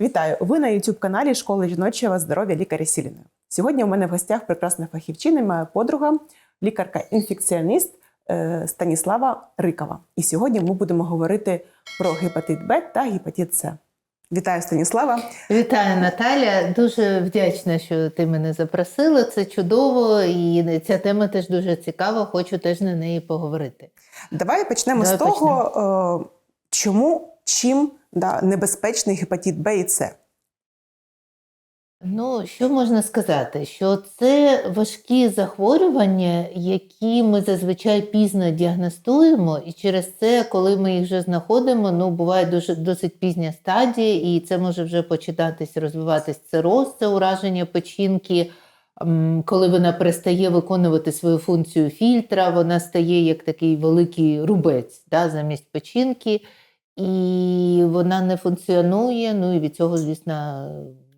Вітаю! Ви на youtube каналі Школи жіночого здоров'я лікаря Сіліної. Сьогодні у мене в гостях прекрасна фахівчина, моя подруга, лікарка-інфекціоніст е, Станіслава Рикова. І сьогодні ми будемо говорити про гепатит Б та гепатит С. Вітаю, Станіслава! Вітаю, Наталя. Дуже вдячна, що ти мене запросила. Це чудово, і ця тема теж дуже цікава. Хочу теж на неї поговорити. Давай почнемо Давай з того, е, чому чим да, небезпечний гепатит Б і С. Ну, що можна сказати? Що це важкі захворювання, які ми зазвичай пізно діагностуємо, і через це, коли ми їх вже знаходимо, ну буває дуже досить пізня стадія, і це може вже починатись розвиватись цироз, це ураження печінки. Коли вона перестає виконувати свою функцію фільтра, вона стає як такий великий рубець да, замість печінки, і вона не функціонує. Ну і від цього, звісно,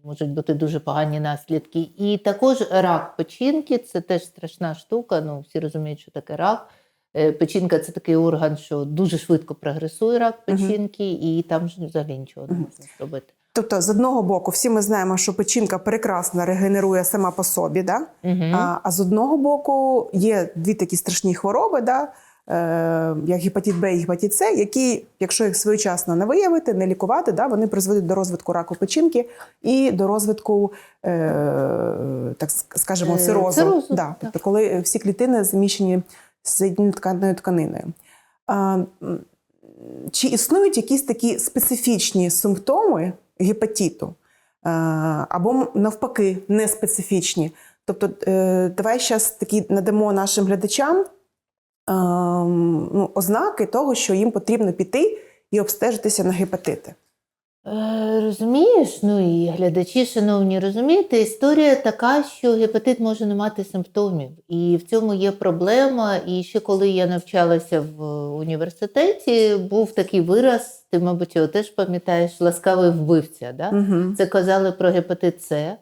можуть бути дуже погані наслідки. І також рак печінки це теж страшна штука. Ну, всі розуміють, що таке рак. Е, Печінка це такий орган, що дуже швидко прогресує рак печінки, і там ж взагалі нічого не можна зробити. Тобто, з одного боку, всі ми знаємо, що печінка прекрасно регенерує сама по собі, да? Угу. А, а з одного боку є дві такі страшні хвороби, да? Е, як гепатит Б і гепатит С, які, якщо їх своєчасно не виявити, не лікувати, да, вони призводять до розвитку раку печінки і до розвитку, е, так скажемо, Е, цирозу. цирозу, Да, так. тобто, коли всі клітини заміщені тканною тканиною. А, чи існують якісь такі специфічні симптоми гепатиту? Або навпаки неспецифічні. Тобто, е, давай зараз такі надамо нашим глядачам ну, ознаки того, що їм потрібно піти і обстежитися на гепатити. Е, Розумієш, ну і глядачі, шановні, розумієте, історія така, що гепатит може не мати симптомів, і в цьому є проблема. І ще коли я навчалася в університеті, був такий вираз, ти, мабуть, його теж пам'ятаєш, ласкавий вбивця. Да? Угу. Це казали про гепатит С,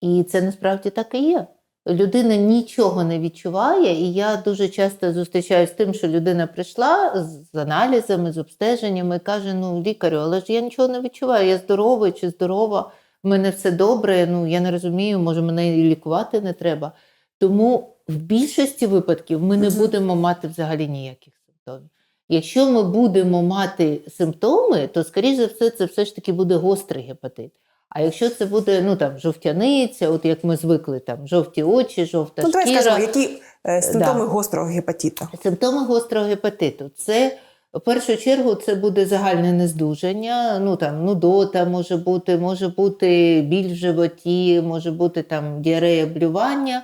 і це насправді так і є. Людина нічого не відчуває, і я дуже часто зустрічаюся з тим, що людина прийшла з аналізами, з обстеженнями і каже: ну, лікарю, але ж я нічого не відчуваю, я здоровий чи здорова, в мене все добре, ну я не розумію, може мене і лікувати не треба. Тому в більшості випадків ми не будемо мати взагалі ніяких симптомів. Якщо ми будемо мати симптоми, то, скоріш за все, це все ж таки буде гострий гепатит. А якщо це буде ну там жовтяниця, от як ми звикли, там жовті очі, жовта Ну, давай скажемо, які е, симптоми Да. гострого гепатиту. Симптоми гострого гепатиту це в першу чергу це буде загальне нездужання. Ну там нудота може бути, може бути біль в животі, може бути там діарея блювання.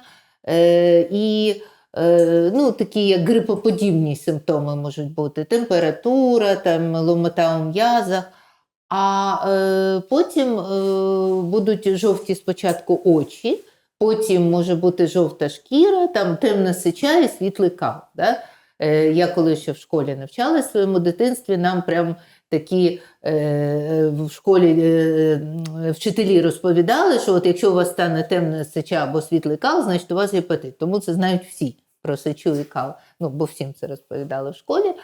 Е, і е, ну, такі як грипоподібні симптоми можуть бути: температура, там, ломота у м'язах. А е, потім е, будуть жовті спочатку очі, потім може бути жовта шкіра, там темна сича і світлий кал. Да? Е, я коли ще в школі навчалась в своєму дитинстві, нам прям такі е, в школі е, вчителі розповідали, що от якщо у вас стане темна сича або світлий кал, значить у вас гепатит. Тому це знають всі про сичу і кал. Ну, бо всім це розповідали в школі.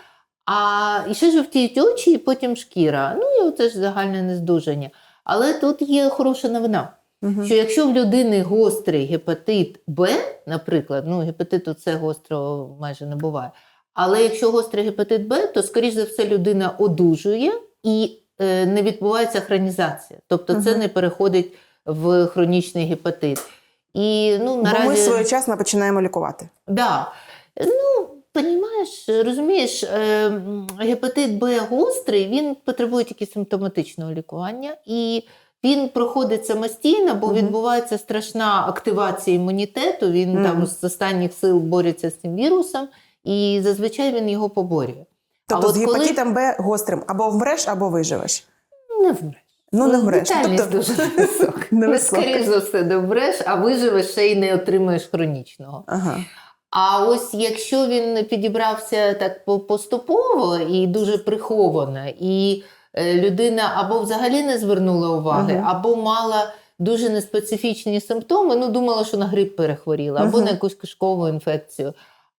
А і ще жовтіють очі, і потім шкіра. Ну і оце ж загальне нездужання. Але тут є хороша новина. Угу. Що якщо в людини гострий гепатит Б, наприклад, ну гепатиту С гострого майже не буває. Але якщо гострий гепатит Б, то скоріш за все людина одужує і е, не відбувається хронізація. Тобто це не переходить в хронічний гепатит. І ну Бо ми своєчасно починаємо лікувати. Да. Ну, Понімаєш, розумієш, гепатит Б гострий, він потребує тільки симптоматичного лікування, і він проходить самостійно, бо відбувається страшна активація імунітету. Він Мгм. там з останніх сил бореться з цим вірусом, і зазвичай він його поборює. Тобто от з коли- гепатитом Б гострим або вмреш, або виживеш. Не вмреш. Ну, не вмреш. Детальність Тобто, дуже висока. невисока. Скоріше за все, не вмреш, а виживеш ще й не отримаєш хронічного. Ага. А ось якщо він підібрався так поступово і дуже приховано, і е, людина або взагалі не звернула уваги, Мгм. або мала дуже неспецифічні симптоми, ну думала, що на грип перехворіла, або Мгм. на якусь кишкову інфекцію.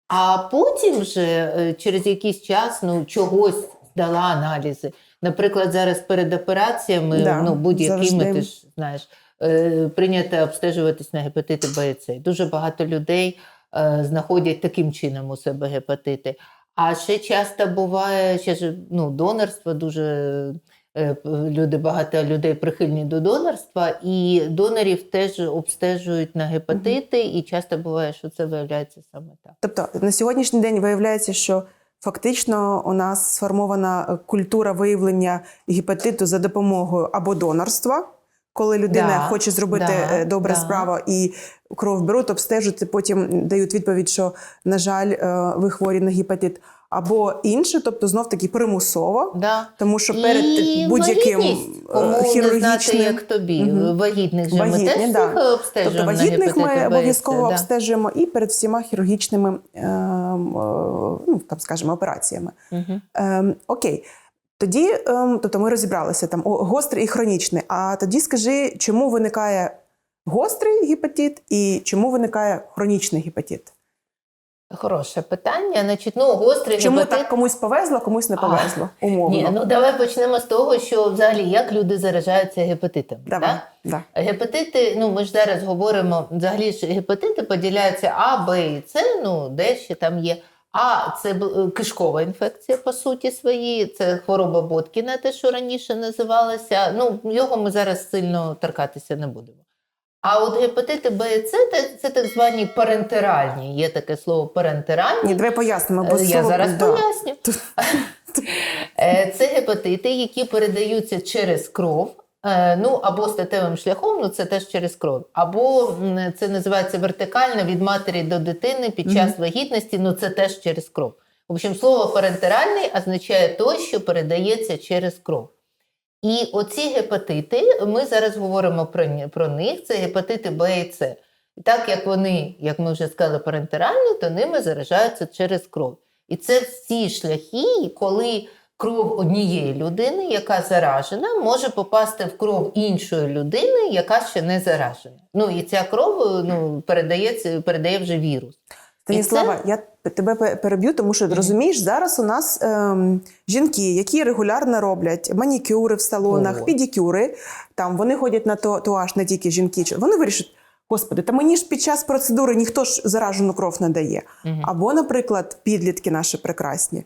А потім вже е, через якийсь час ну, чогось здала аналізи, Наприклад, зараз перед операціями, Да, ну будь-якими ти ж знаєш, е, прийнято обстежуватись на гепатити Б і С. Дуже багато людей знаходять таким чином у себе гепатити. А ще часто буває ще ж, ну, донорство дуже. е, Люди, багато людей прихильні до донорства, і донорів теж обстежують на гепатити, і часто буває, що це виявляється саме так. Тобто на сьогоднішній день виявляється, що фактично у нас сформована е, культура виявлення гепатиту за допомогою або донорства, коли людина Да, хоче зробити да, е, добре да. справу і кров беруть, обстежують, потім дають відповідь, що, на жаль, е, ви хворі на гепатит. Або інше, тобто знов таки примусово, Да. тому що перед І будь-яким е, знати, хірургічним як тобі. Мгм. Вагітних же ми теж да. обстежуємо Тобто на вагітних ми і С, обов'язково да. обстежуємо і перед всіма хірургічними ем, е, ну, там, скажімо, операціями. Мгм. Ем, окей. Тоді, ем, тобто ми розібралися там гострий і хронічний. А тоді скажи, чому виникає гострий гепатит і чому виникає хронічний гепатит? Хороше питання. Значить, ну, гострий Чому гепатит. так комусь повезло, комусь не А, повезло? Умовно. Ні, ну давай почнемо з того, що взагалі як люди заражаються гепатитом. Давай. так? Да. Гепатити, ну ми ж зараз говоримо, взагалі ж гепатити поділяються А, Б і С, ну де ще там є. А це кишкова інфекція, по суті своїй, це хвороба Боткіна, те, що раніше називалася. Ну, його ми зараз сильно торкатися не будемо. А от гепатити Б і С це, це так звані парентеральні. Є таке слово парентеральні. Ні, давай пояснимо. Бо Е, Я слово- зараз да. поясню. Е, Це гепатити, які передаються через кров. Е, Ну, або статевим шляхом, ну це теж через кров, або це називається вертикально від матері до дитини під час вагітності, ну це теж через кров. В общем, слово парентеральний означає той, що передається через кров. І оці гепатити, ми зараз говоримо про, про них, це гепатити Б і С. І так як вони, як ми вже сказали, парентеральні, то ними заражаються через кров. І це всі шляхи, коли кров однієї людини, яка заражена, може попасти в кров іншої людини, яка ще не заражена. Ну і ця кров ну, передається, передає вже вірус. Станіслава, я тебе переб'ю, тому що розумієш, зараз у нас ем, жінки, які регулярно роблять манікюри в салонах, О. педикюри, там вони ходять на туаж не тільки жінки. Вони вирішать, господи, та мені ж під час процедури ніхто ж заражену кров не дає. Мгм. Або, наприклад, підлітки наші прекрасні.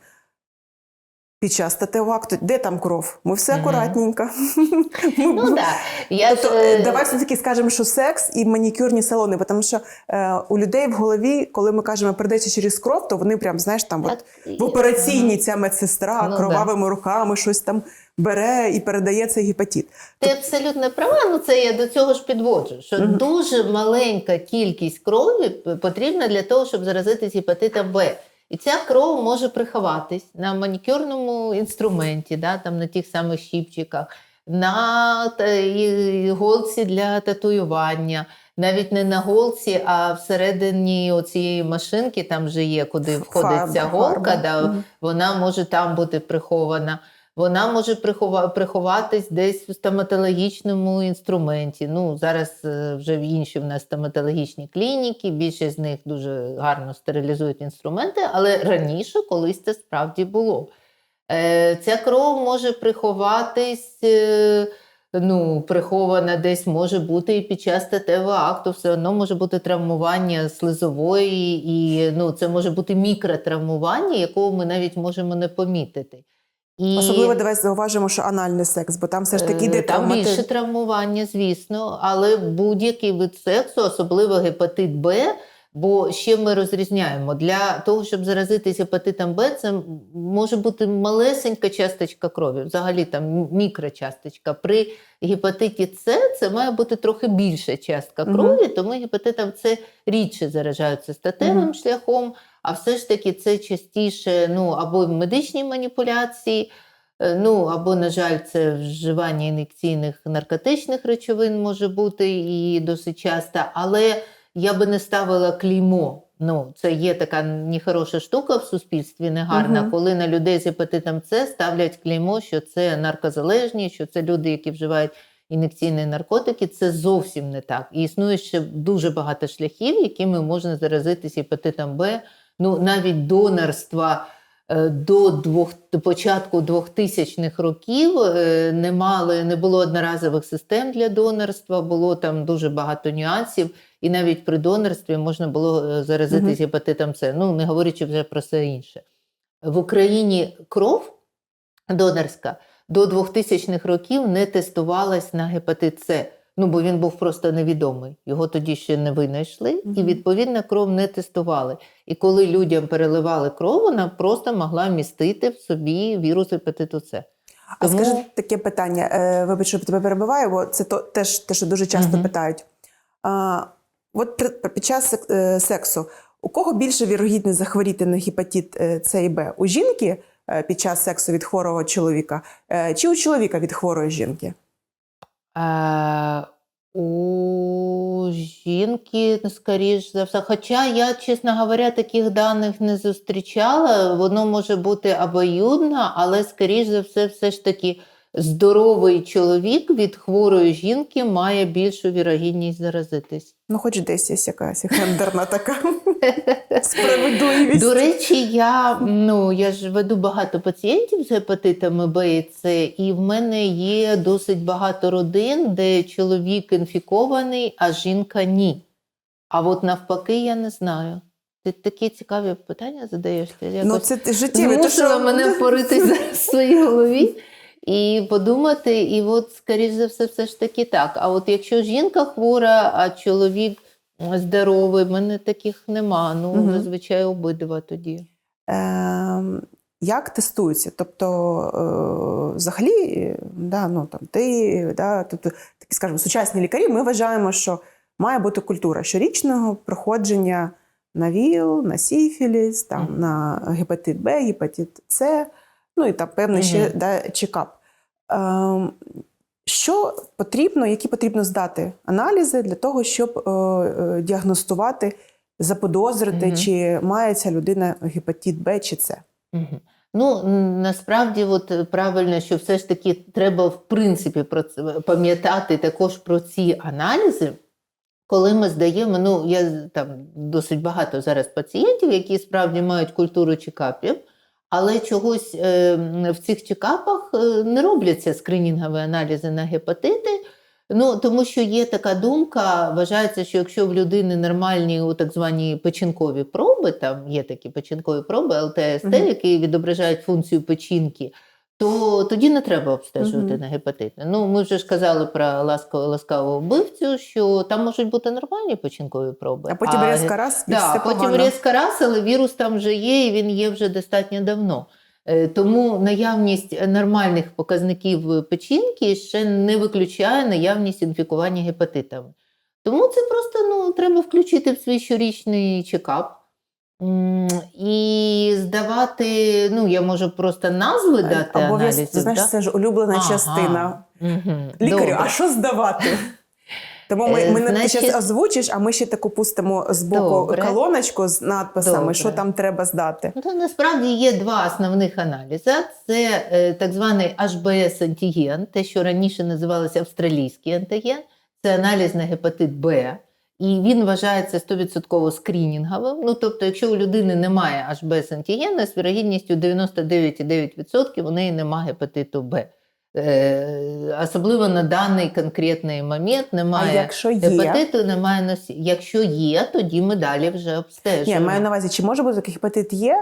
Під час статевого акту, де там кров? Ми все акуратненько. Ну так. Я Тобто, ж, е, давай все-таки скажемо, що секс і манікюрні салони, тому що е, у людей в голові, коли ми кажемо передається через кров, то вони прям знаєш там от, в операційній ця медсестра Ну, кровавими руками щось там бере і передає цей гепатит. Ти абсолютно права, ну це я до цього ж підводжу. Що Мгм. дуже маленька кількість крові потрібна для того, щоб заразитись гепатитом Б. І ця кров може приховатись на манікюрному інструменті, да, там на тих самих щіпчиках, на та- і- для татуювання, навіть не на голці, а всередині цієї машинки, там же є, куди входить ця голка, фарба. да, вона може там бути прихована. Вона може прихова- приховатись десь в стоматологічному інструменті. Ну, зараз е, вже інші в нас стоматологічні клініки, більшість з них дуже гарно стерилізують інструменти, але раніше колись це справді було. Е, Ця кров може приховатись, е, ну, прихована десь може бути і під час статевого акту, все одно може бути травмування слизової, і ну, це може бути мікротравмування, якого ми навіть можемо не помітити. І... Особливо давай зауважимо, що анальний секс, бо там все ж таки йде Е, Там травмати. більше травмування, звісно, але будь-який вид сексу, особливо гепатит Б. Бо ще ми розрізняємо для того, щоб заразитися гепатитом Б, це може бути малесенька часточка крові, взагалі там мікрочасточка. При гепатиті С це має бути трохи більша частка крові, тому гепатитом С рідше заражаються статевим Мгм. шляхом, а все ж таки це частіше ну, або медичні маніпуляції, Е, Ну, або, на жаль, це вживання ін'єкційних наркотичних речовин може бути і досить часто, але я би не ставила клеймо. Ну, це є така нехороша штука в суспільстві, негарна, Мгм. коли на людей з гепатитом С ставлять клеймо, що це наркозалежні, що це люди, які вживають ін'єкційні наркотики. Це зовсім не так. І існує ще дуже багато шляхів, якими можна заразитися гепатитом Б. Ну, навіть донорства е, до двох, до початку 2000-х років е, не, мали, не було одноразових систем для донорства, було там дуже багато нюансів, і навіть при донорстві можна було е, заразитись гепатитом С, ну не говорячи вже про все інше. В Україні кров донорська до 2000-х років не тестувалась на гепатит С. Ну, бо він був просто невідомий. Його тоді ще не винайшли, і відповідно кров не тестували. І коли людям переливали кров, вона просто могла містити в собі вірус гепатиту С. А Тому- скажи таке питання, е, вибач, що тебе перебиваю, бо це то, теж те, що дуже часто Мгм. питають. А, от під час е, сексу у кого більше вірогідність захворіти на гепатит е, С і Б? У жінки е, під час сексу від хворого чоловіка, чи у чоловіка від хворої жінки? Е, у жінки, ну, скоріш за все. Хоча я, чесно говоря, таких даних не зустрічала. Воно може бути обоюдно, але, скоріш за все, все ж таки здоровий чоловік від хворої жінки має більшу вірогідність заразитись. Ну, хоч десь є якась гендерна така справедливість. До речі, я, ну, я ж веду багато пацієнтів з гепатитами Б і С, і в мене є досить багато родин, де чоловік інфікований, а жінка ні. А от навпаки, я не знаю. Ти такі цікаві питання задаєш? Ти ну, це життєве. то, що- мене поритись в своїй голові і подумати, і от, скоріш за все, все ж таки так. А от якщо жінка хвора, а чоловік здоровий, в мене таких нема. Ну, зазвичай обидва тоді. Ем, як тестується? Тобто, е, взагалі, е, да, ну, там, ти, да, тобто, такі, скажімо, сучасні лікарі, ми вважаємо, що має бути культура щорічного проходження на ВІЛ, на сіфіліс, там, на гепатит Б, гепатит С, ну і там певний ще да, чекап. Ем, що потрібно, які потрібно здати аналізи для того, щоб е, е, діагностувати, заподозрити, Мгм. чи має ця людина гепатит Б чи С? Мгм. Ну, насправді, от е, правильно, що все ж таки треба в принципі про це пам'ятати також про ці аналізи. Коли ми здаємо, ну я там досить багато зараз пацієнтів, які справді мають культуру чекапів, але чогось е, в цих чекапах е, не робляться скринінгові аналізи на гепатити. Ну, тому що є така думка, вважається, що якщо в людини нормальні у так звані печінкові проби, там є такі печінкові проби, ЛТСТ, угу. які відображають функцію печінки, то тоді не треба обстежувати Мгм. на гепатит. Ну, ми вже ж казали про ласкову ласкаву вбивцю, що там можуть бути нормальні печінкові проби. А потім різко раз і Да, все потім погано. різко раз, але вірус там вже є, і він є вже достатньо давно. Е, Тому наявність нормальних показників печінки ще не виключає наявність інфікування гепатитами. Тому це просто ну, треба включити в свій щорічний чекап. І здавати, ну я можу просто назви дати Обов'язково, аналізів. знаєш, да? це ж улюблена Ага. частина. Мгм. Лікарю, Добре. а що здавати? Тому ми, Е, ми не ти зараз озвучиш, а ми ще таку пустимо з боку Добре. колоночку з надписами, Добре. що там треба здати. Ну, насправді є два основних аналізи. Це е, так званий HBS-антиген, те, що раніше називалося австралійський антиген, це аналіз на гепатит Б. І він вважається 100% скринінговим. Ну, тобто, якщо у людини немає HBS-антигена, з вірогідністю 99,9% у неї немає гепатиту Б. Е, особливо на даний конкретний момент А немає якщо є, гепатиту, немає носі. Якщо є, тоді ми далі вже обстежуємо. маю на увазі, чи може бути гепатит є,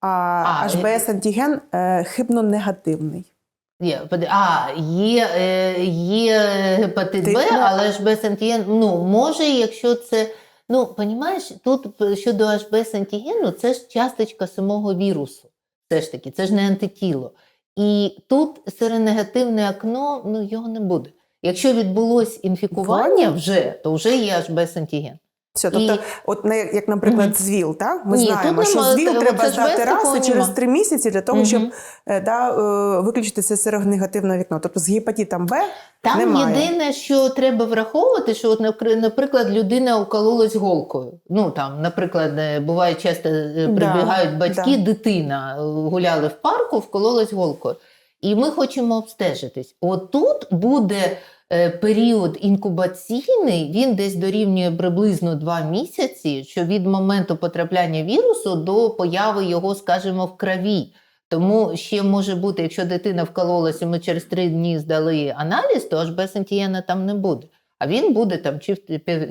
а, А, HBS антиген е, хибно негативний. Є, а, є, е, є гепатит Б, ну, але HBS антиген, ну, може, якщо це. Ну, понімаєш, тут щодо HBS антигену, це ж часточка самого вірусу. Все ж таки, це ж не антитіло. І тут серонегативне окно, ну, його не буде. Якщо відбулось інфікування Інфікування? вже, то вже є HBS антиген. Все, тобто, І- от не як, наприклад, Мгм. з ВІЛ, так? Ми Ні, знаємо, що нема- з та- треба без здати раз і через три місяці для того, щоб е, да, е, виключити це серонегативне вікно. Тобто з гепатитом Б Там Немає. єдине, що треба враховувати, що, от, наприклад, людина укололась голкою. Ну там, наприклад, е, буває часто е, Да, прибігають батьки, да. дитина гуляли в парку, вкололась голкою. І ми хочемо обстежитись. От тут буде період інкубаційний він десь дорівнює приблизно 2 місяці, що від моменту потрапляння вірусу до появи його, скажімо, в крові. Тому ще може бути, якщо дитина вкололася, ми через три дні здали аналіз, то аж без антигена там не буде. А він буде там чи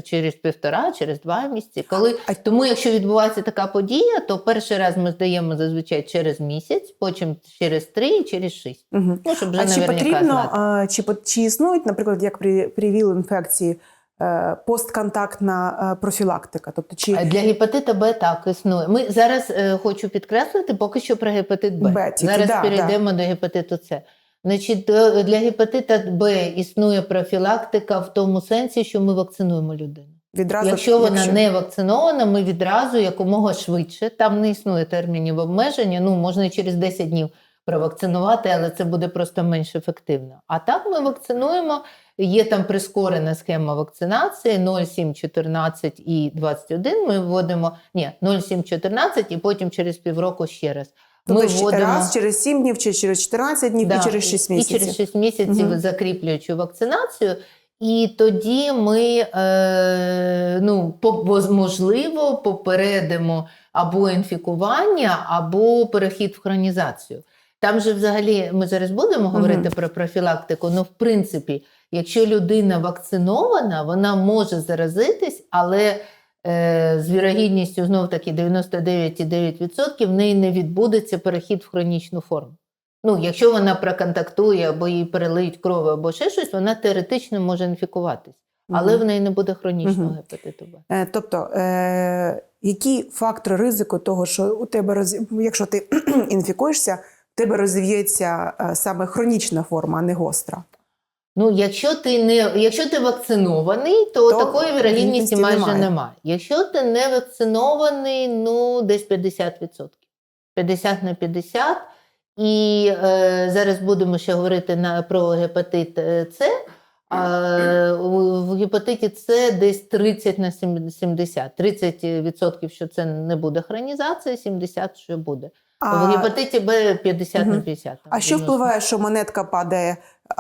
через півтора, через два місяці. Коли тому, якщо відбувається така подія, то перший раз ми здаємо зазвичай через місяць, потім через три і через шість. Угу. Ну, щоб вже А чи потрібно, а, чи, чи існують, наприклад, як при, при ВІЛ-інфекції, е, постконтактна е, профілактика? Тобто, чи Е, Для гепатита Б так існує. Ми зараз е, хочу підкреслити поки що про гепатит Б. Б тільки, зараз да, перейдемо до гепатиту С. Значить, для гепатита Б існує профілактика в тому сенсі, що ми вакцинуємо людину. відразу Якщо вона не вакцинована, ми відразу якомога швидше, там не існує термінів обмеження, ну можна і через 10 днів провакцинувати, але це буде просто менш ефективно. А так ми вакцинуємо. Є там прискорена схема вакцинації 0, 7, 14 і 21. Ми вводимо ні, 0, 7, 14 і потім через півроку ще раз. Ми тобто, вводимо раз через 7 днів, чи через 14 днів, Да, і через 6 І через 6 місяців Мгм. закріплюючи вакцинацію. І тоді ми е, ну, можливо попередимо або інфікування, або перехід в хронізацію. Там же взагалі ми зараз будемо говорити Мгм. про профілактику. Ну, в принципі, якщо людина вакцинована, вона може заразитись, але з вірогідністю знов таки 99,9% в неї не відбудеться перехід в хронічну форму. Ну, якщо вона проконтактує або їй перелиють кров, або ще щось, вона теоретично може інфікуватись, але Мгм. в неї не буде хронічного Мгм. гепатиту Б. Е, Тобто, е, які фактори ризику того, що у тебе роз... якщо ти інфікуєшся, в тебе розвіється е, саме хронічна форма, а не гостра? Ну, якщо ти не якщо ти вакцинований, то, То такої вірогідності майже немає. немає. Якщо ти не вакцинований, ну десь 50%. 50 на 50. І е, зараз будемо ще говорити на, про гепатит е, С. А, в гепатиті С десь 30 на 70. 30% що це не буде хронізація, 70% що буде. В А, гепатиті Б 50 на Мгм. 50. а що впливає, що монетка падає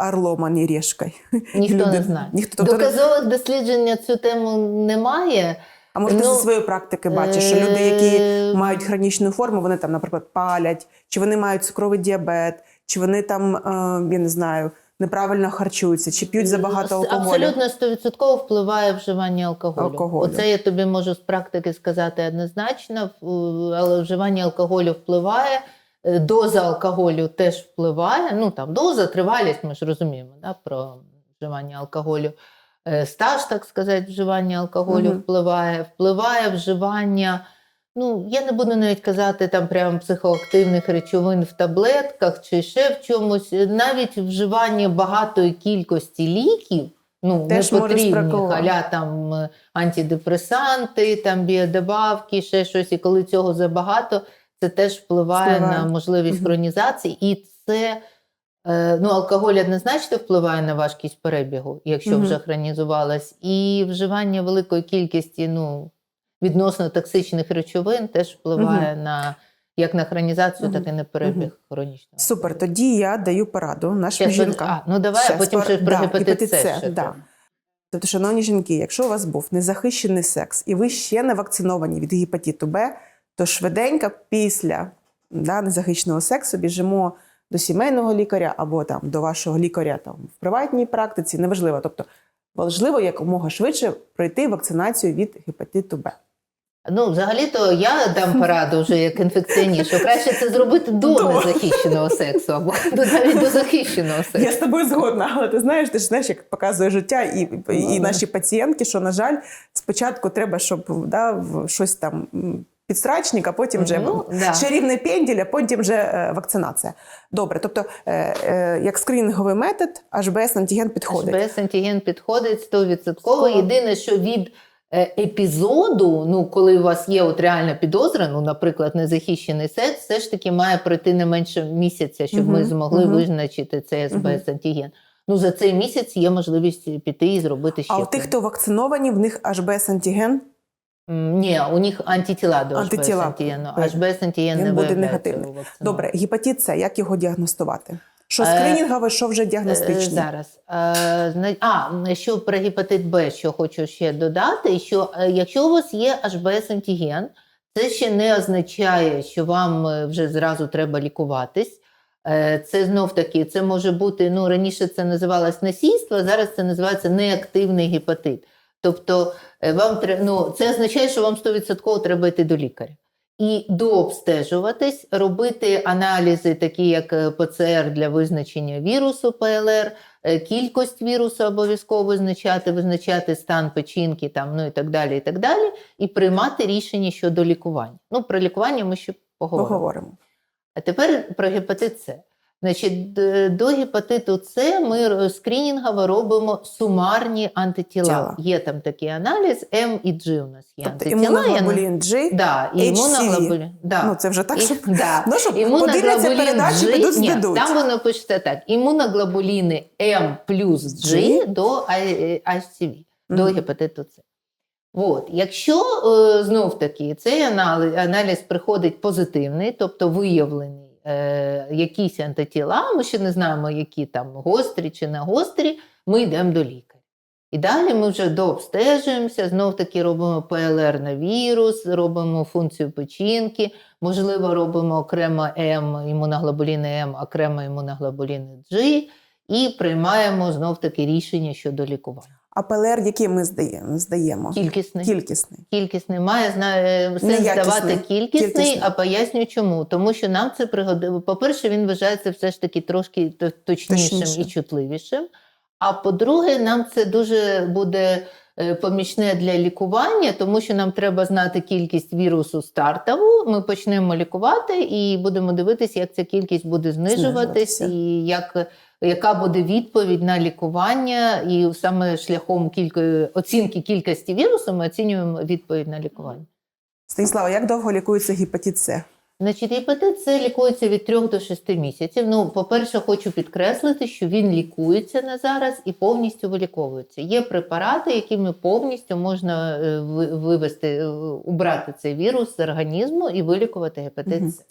орлом, а не решкою? Ніхто не знає. Ніхто, тобто, Доказових досліджень на цю тему немає. а може ти ну, зі своєї практики бачиш, що люди, які Е, мають хронічну форму, вони там, наприклад, палять, чи вони мають цукровий діабет, чи вони там, е, я не знаю, неправильно харчуються, чи п'ють забагато алкоголю. Абсолютно 100% впливає вживання алкоголю. Алкоголю. Оце я тобі можу з практики сказати однозначно, але вживання алкоголю впливає. Е, Доза алкоголю теж впливає. Ну там доза, тривалість, ми ж розуміємо да, про вживання алкоголю. Е, Стаж, так сказати, вживання алкоголю Мгм. впливає. Впливає вживання. Ну, я не буду навіть казати там прям психоактивних речовин в таблетках чи ще в чомусь. Навіть вживання багатої кількості ліків, ну Теж не потрібні, халя там е, антидепресанти, там біодобавки, ще щось. І коли цього забагато, це теж впливає, Впливає. на можливість хронізації. І це е, ну, алкоголь однозначно впливає на важкість перебігу, якщо вже хронізувалась. І вживання великої кількості ну, відносно токсичних речовин теж впливає на як на хронізацію, так і на перебіг Мгм. хронічного. Супер, тоді я даю пораду нашим Щас, жінкам. А, ну давай, а Щас, потім пар- ще про да, гепатит, гепатит да. Тобто, шановні жінки, якщо у вас був незахищений секс і ви ще не вакциновані від гепатиту Б, то швиденько після да, незахищеного сексу біжимо до сімейного лікаря або там до вашого лікаря там в приватній практиці, неважливо. Тобто важливо якомога швидше пройти вакцинацію від гепатиту Б. Ну, взагалі-то я дам пораду вже як інфекціоніст, що краще це зробити до До. незахищеного сексу або до- навіть до захищеного Я з тобою згодна, але ти знаєш, ти ж знаєш, як показує життя, і, і, Ну, наші пацієнтки, що, на жаль, спочатку треба, щоб да, щось там підсрачник, а потім вже Ну, да. чарівний пенділь, а потім вже е, вакцинація. Добре, тобто, е, е, як скринінговий метод, HBS антиген підходить. HBS антиген підходить 100%. Єдине, що від епізоду, ну коли у вас є от реальна підозра, ну, наприклад, незахищений секс, все ж таки має пройти не менше місяця, щоб ми Мгм, змогли мгм. визначити цей HBS антиген. Ну за цей місяць є можливість піти і зробити ще. А у тих, хто вакциновані, в них HBS антиген Ні, у них антитіла до Антитіла. HBS антигену. Е, антиген не буде негативний. Добре, гепатит С, як його діагностувати? Що Е, скринінгове, що вже Е, діагностичне? Зараз. Е, А, що про гепатит Б, що хочу ще додати, що якщо у вас є HBS-антиген, це ще не означає, що вам вже зразу треба лікуватись. Це знов таки, це може бути, ну раніше це називалось насильство, зараз це називається неактивний гепатит. Тобто, вам ну, це означає, що вам 100% треба йти до лікаря. І дообстежуватись, робити аналізи, такі як е, ПЦР для визначення вірусу ПЛР, е, кількість вірусу обов'язково визначати, визначати стан печінки, там, ну і так далі, і так далі, і приймати рішення щодо лікування. Ну, про лікування ми ще поговоримо. Поговоримо. А тепер про гепатит С. Значить, до гепатиту С ми скринінгово робимо сумарні антитіла. Тіла. Є там такий аналіз, М і G у нас є Тобто антитіла. Імуноглобулін G, Да, і імуноглобулін. Да. ну це вже так, І- да. ну, щоб подивляться передачі, G, підуть ні. Там воно пишеться так: імуноглобуліни М плюс G до I- HCV, до Мгм. гепатиту С. От. Якщо е, знов таки цей аналіз, аналіз приходить позитивний, тобто виявлений е, якісь антитіла, ми ще не знаємо, які там гострі чи не гострі, ми йдемо до лікаря. І далі ми вже дообстежуємося, знов таки робимо ПЛР на вірус, робимо функцію печінки, можливо, робимо окремо М, імуноглобуліни М, окремо імуноглобуліни G, і приймаємо знов таки рішення щодо лікування. А ПЛР, який ми здаємо? здаємо? Кількісний. Кількісний. Кількісний має знає, сенс здавати кількісний, Кількісний. а поясню чому. Тому що нам це пригодило. По-перше, він вважається все ж таки трошки точнішим Точніше. і чутливішим. А по-друге, нам це дуже буде е, помічне для лікування, тому що нам треба знати кількість вірусу стартову. Ми почнемо лікувати і будемо дивитися, як ця кількість буде знижуватись, і як, яка буде відповідь на лікування. І саме шляхом кілької оцінки кількості вірусу ми оцінюємо відповідь на лікування. Станіслава, як довго лікується гепатит С? Значить, гепатит С лікується від 3 до 6 місяців. Ну, по-перше, хочу підкреслити, що він лікується на зараз і повністю виліковується. Є препарати, якими повністю можна е, вивести, е, убрати цей вірус з організму і вилікувати гепатит С.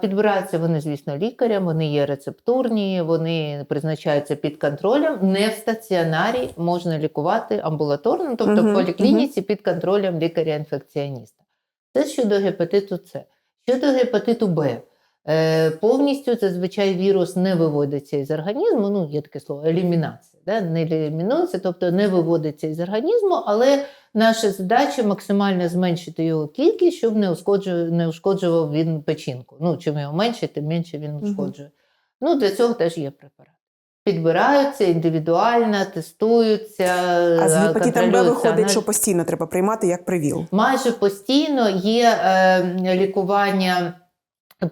Підбираються вони, звісно, лікарям, вони є рецептурні, вони призначаються під контролем. Не в стаціонарі можна лікувати амбулаторно, тобто в поліклініці під контролем лікаря-інфекціоніста. Це щодо гепатиту С. Щодо гепатиту Б. Е, повністю зазвичай вірус не виводиться із організму, ну є таке слово елімінація, да? не елімінується, тобто не виводиться із організму, але наша задача максимально зменшити його кількість, щоб не ушкоджував, не ушкоджував він печінку. Ну, чим його менше, тим менше він ушкоджує. ушкоджує. Ну, для цього теж є препарат. Підбираються індивідуально, тестуються. А з е, гепатитом Б виходить, що постійно треба приймати як привіл. Майже постійно є е, лікування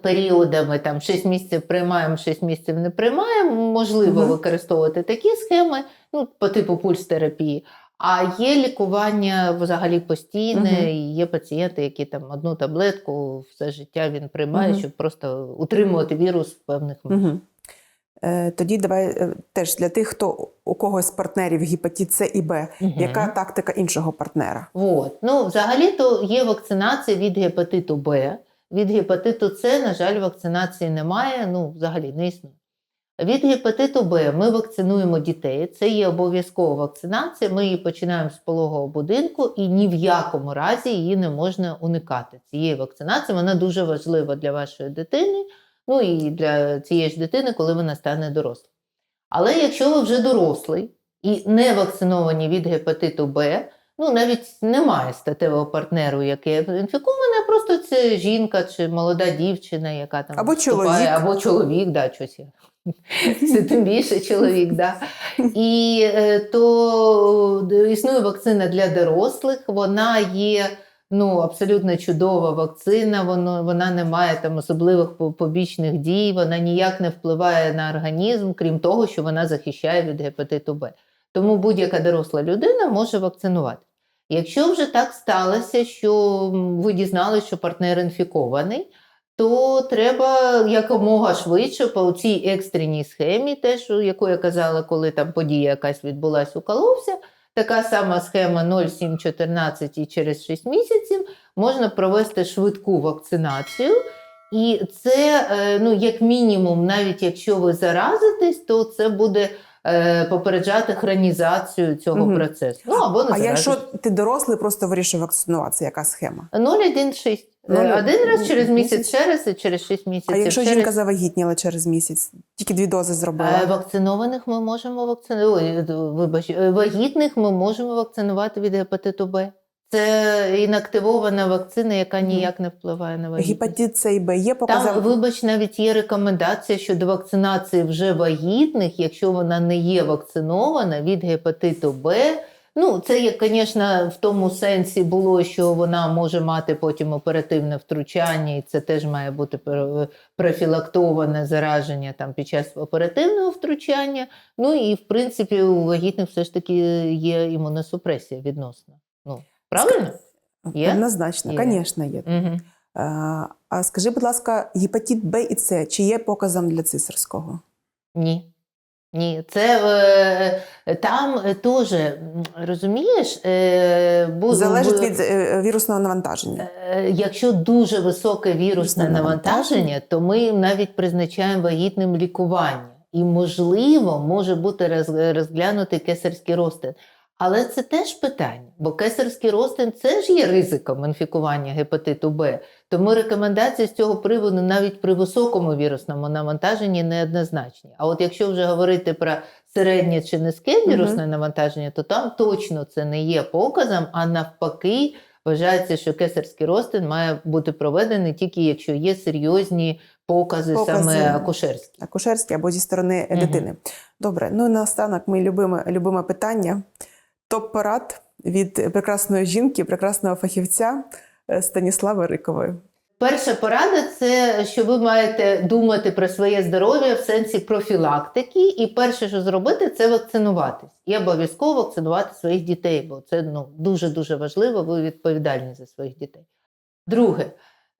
періодами, там 6 місяців приймаємо, 6 місяців не приймаємо. Можливо Мгм. використовувати такі схеми, ну, по типу пульс-терапії. А є лікування взагалі постійне, Мгм. і є пацієнти, які там одну таблетку все життя він приймає, Мгм. щоб просто утримувати вірус в певних межах. Е, тоді давай е, теж для тих, хто у когось з партнерів гепатит С і Б, Мгм. яка тактика іншого партнера? От. Ну, взагалі-то є вакцинація від гепатиту Б. Від гепатиту С, на жаль, вакцинації немає, ну, взагалі не існує. Від гепатиту Б ми вакцинуємо дітей. Це є обов'язкова вакцинація. Ми її починаємо з пологового будинку, і ні в якому разі її не можна уникати. Цієї вакцинації вона дуже важлива для вашої дитини, ну і для цієї ж дитини, коли вона стане дорослою. Але якщо ви вже дорослий і не вакциновані від гепатиту Б, ну навіть немає статевого партнеру, який інфікований, а просто це жінка чи молода дівчина, яка там Або вступає, чоловік. або чоловік, да, щось я. Це тим більше чоловік, да. І е, то е, існує вакцина для дорослих, вона є ну, абсолютно чудова вакцина, воно, вона не має там особливих побічних дій, вона ніяк не впливає на організм, крім того, що вона захищає від гепатиту Б. Тому будь-яка доросла людина може вакцинувати. Якщо вже так сталося, що ви дізналися, що партнер інфікований, то треба якомога швидше по цій екстреній схемі, теж, яку я казала, коли там подія якась відбулася, уколовся. Така сама схема 0,7-14 і через 6 місяців можна провести швидку вакцинацію І це, е, ну, як мінімум, навіть якщо ви заразитесь, то це буде е, попереджати хронізацію цього Мгм. процесу. Ну або не А якщо ти дорослий, просто вирішив вакцинуватися, яка схема? 0,1,6. Е, Один раз через місяць, місяць. ще раз і через 6 місяців. А якщо ще жінка завагітніла через місяць, тільки дві дози зробила? Е, Вакцинованих ми можемо вакцинувати. Вибач, е, вагітних ми можемо вакцинувати від гепатиту Б. Це інактивована вакцина, яка ніяк не впливає на вагітність. Гепатит С і Б є Там, вибач, навіть є рекомендація щодо вакцинації вже вагітних, якщо вона не є вакцинована від гепатиту Б. Ну, це як, звісно, в тому сенсі було, що вона може мати потім оперативне втручання, і це теж має бути профілактоване зараження там під час оперативного втручання. Ну і в принципі у вагітних все ж таки є імуносупресія відносно. Ну, правильно? Є? Однозначно, звісно, є. Угу. А, а скажи, будь ласка, гепатит Б і С чи є показом для цисарського? Ні. Ні, це е, там е, теж, розумієш, е, бу- Залежить від е, вірусного навантаження. Е, Якщо дуже високе вірусне Вірусне навантаження, то ми навіть призначаємо вагітним лікування. І, можливо, може бути роз- розглянутий кесарський розтин. Але це теж питання, бо кесарський розтин це ж є ризиком інфікування гепатиту Б. Тому рекомендації з цього приводу навіть при високому вірусному навантаженні неоднозначні. А от якщо вже говорити про середнє чи низьке вірусне навантаження, то там точно це не є показом, а навпаки, вважається, що кесарський розтин має бути проведений тільки якщо є серйозні покази, Покази. саме акушерські. Акушерські або зі сторони Мгм. дитини. Добре, ну і наостанок ми любимо, любимо питання. Топ-парад від прекрасної жінки, прекрасного фахівця е, Станіслави Рикової. Перша порада це що ви маєте думати про своє здоров'я в сенсі профілактики, і перше, що зробити, це вакцинуватись. І обов'язково вакцинувати своїх дітей, бо це ну, дуже дуже важливо, ви відповідальні за своїх дітей. Друге,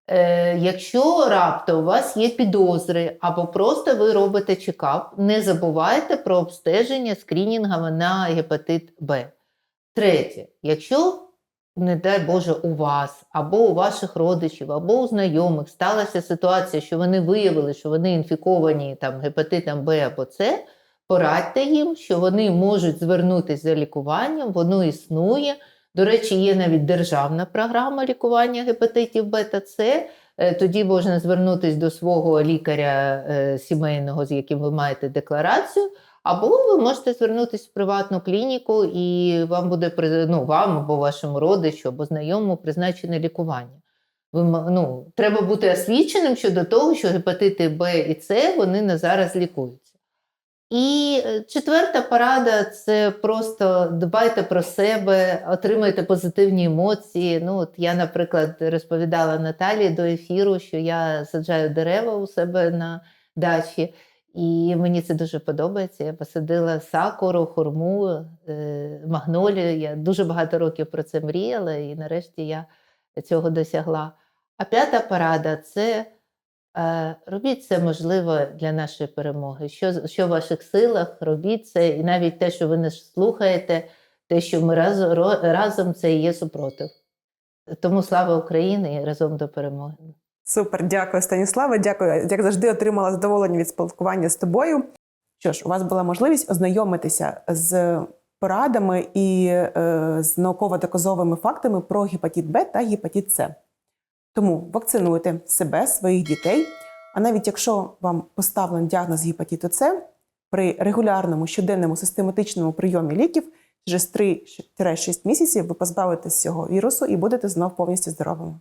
е, якщо раптом у вас є підозри або просто ви робите чекап, не забувайте про обстеження скрінінгами на гепатит Б. Третє, якщо не дай Боже, у вас, або у ваших родичів, або у знайомих сталася ситуація, що вони виявили, що вони інфіковані там, гепатитом Б або С, порадьте їм, що вони можуть звернутися за лікуванням, воно існує. До речі, є навіть державна програма лікування гепатитів Б та С. Е, Тоді можна звернутися до свого лікаря е, сімейного, з яким ви маєте декларацію. Або ви можете звернутися в приватну клініку, і вам буде ну, вам або вашому родичу, або знайомому призначене лікування. Ви, ну, треба бути освіченим щодо того, що гепатити Б і С вони на зараз лікуються. І е, четверта порада це просто дбайте про себе, отримайте позитивні емоції. Ну, от я, наприклад, розповідала Наталії до ефіру, що я саджаю дерева у себе на дачі. І мені це дуже подобається. Я посадила сакуру, хурму, е, магнолію. Я дуже багато років про це мріяла, і нарешті я цього досягла. А п'ята порада це робіть це можливе для нашої перемоги. Що, що в ваших силах, робіть це, і навіть те, що ви не слухаєте, те, що ми раз, разом, це і є супротив. Тому слава Україні разом до перемоги. Супер, дякую, Станіслава. Дякую. Як завжди, отримала задоволення від спілкування з тобою. Що ж, у вас була можливість ознайомитися з порадами і е, з науково-доказовими фактами про гепатит Б та гепатит С. Тому вакцинуйте себе, своїх дітей. А навіть якщо вам поставлений діагноз гепатиту С, при регулярному щоденному систематичному прийомі ліків через 3-6 місяців ви позбавитесь цього вірусу і будете знов повністю здоровими.